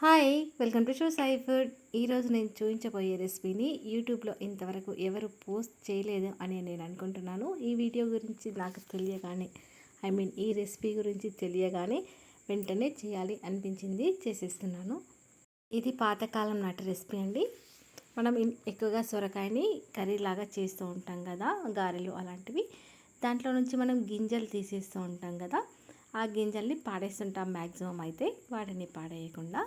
Hi welcome to show Sai food. ఈరోజు నేను చూపించబోయే రెసిపీని యూట్యూబ్లో ఇంతవరకు ఎవరు పోస్ట్ చేయలేదు అని నేను అనుకుంటున్నాను. ఈ వీడియో గురించి నాకు తెలియగానే ఐ మీన్ ఈ రెసిపీ గురించి తెలియగానే వెంటనే చేయాలి అనిపించింది చేసేస్తున్నాను. ఇది పాతకాలం నాటి రెసిపీ అండి. మనం ఎక్కువగా సొరకాయని కర్రీలాగా చేస్తూ ఉంటాం కదా గారెలు అలాంటివి. దాంట్లో నుంచి మనం గింజలు తీసేస్తూ ఉంటాం కదా ఆ గింజల్ని పాడేస్తుంటాం మ్యాక్సిమం అయితే వాటిని పాడేయకుండా.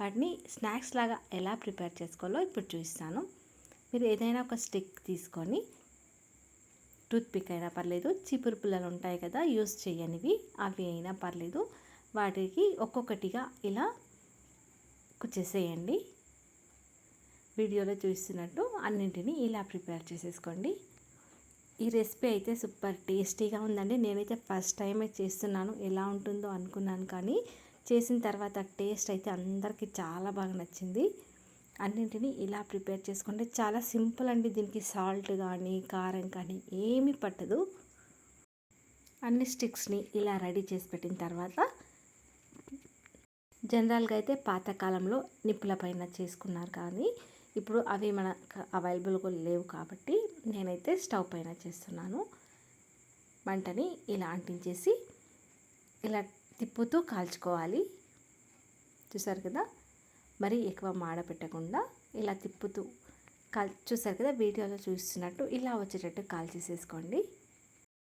వాటిని స్నాక్స్ లాగా ఎలా ప్రిపేర్ చేసుకోవాలో ఇప్పుడు చూపిస్తాను. మీరు ఏదైనా ఒక స్టిక్ తీసుకొని టూత్పిక్ అయినా పర్లేదు చీపురు పుల్లలు ఉంటాయి కదా యూస్ చేయనివి అవి అయినా పర్లేదు. వాటికి ఒక్కొక్కటిగా ఇలా కుచ్చేసేయండి. వీడియోలో చూస్తున్నట్టు అన్నింటినీ ఇలా ప్రిపేర్ చేసేసుకోండి. ఈ రెసిపీ అయితే సూపర్ టేస్టీగా ఉందండి. నేనైతే ఫస్ట్ టైమే చేస్తున్నాను ఎలా ఉంటుందో అనుకున్నాను కానీ చేసిన తర్వాత టేస్ట్ అయితే అందరికీ చాలా బాగా నచ్చింది. అన్నింటినీ ఇలా ప్రిపేర్ చేసుకుంటే చాలా సింపుల్ అండి. దీనికి సాల్ట్ కానీ కారం కానీ ఏమీ పట్టదు. అన్ని స్టిక్స్ని ఇలా రెడీ చేసి పెట్టిన తర్వాత జనరల్గా అయితే పాతకాలంలో నిప్పుల పైన చేసుకున్నారు కానీ ఇప్పుడు అవి మన అవైలబుల్గా లేవు కాబట్టి నేనైతే స్టవ్ పైన చేస్తున్నాను. మంటని ఇలా అంటించేసి ఇలా తిప్పుతూ కాల్చుకోవాలి. చూసారు కదా? మరీ ఎక్కువ మాడ పెట్టకుండా ఇలా తిప్పుతూ కాల్ చూసారు కదా? వీడియోలో చూస్తున్నట్టు ఇలా వచ్చేటట్టు కాల్చేసేసుకోండి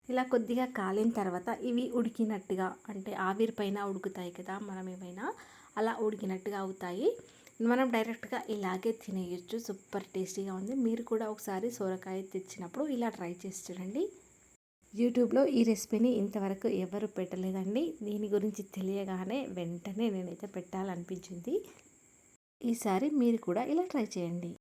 ఇలా కొద్దిగా కాలిన తర్వాత ఇవి ఉడికినట్టుగా అంటే ఆవిరి పైన ఉడుకుతాయి కదా? మనం ఏమైనా అలా ఉడికినట్టుగా అవుతాయి. మనం డైరెక్ట్గా ఇలాగే తినేయచ్చు. సూపర్ టేస్టీగా ఉంది. మీరు కూడా ఒకసారి సోరకాయ తెచ్చినప్పుడు ఇలా ట్రై చేసి చూడండి. యూట్యూబ్లో ఈ రెసిపీని ఇంతవరకు ఎవరు పెట్టలేదండి. దీని గురించి తెలియగానే వెంటనే నేనైతే పెట్టాలనిపించింది. ఈసారి మీరు కూడా ఇలా ట్రై చేయండి.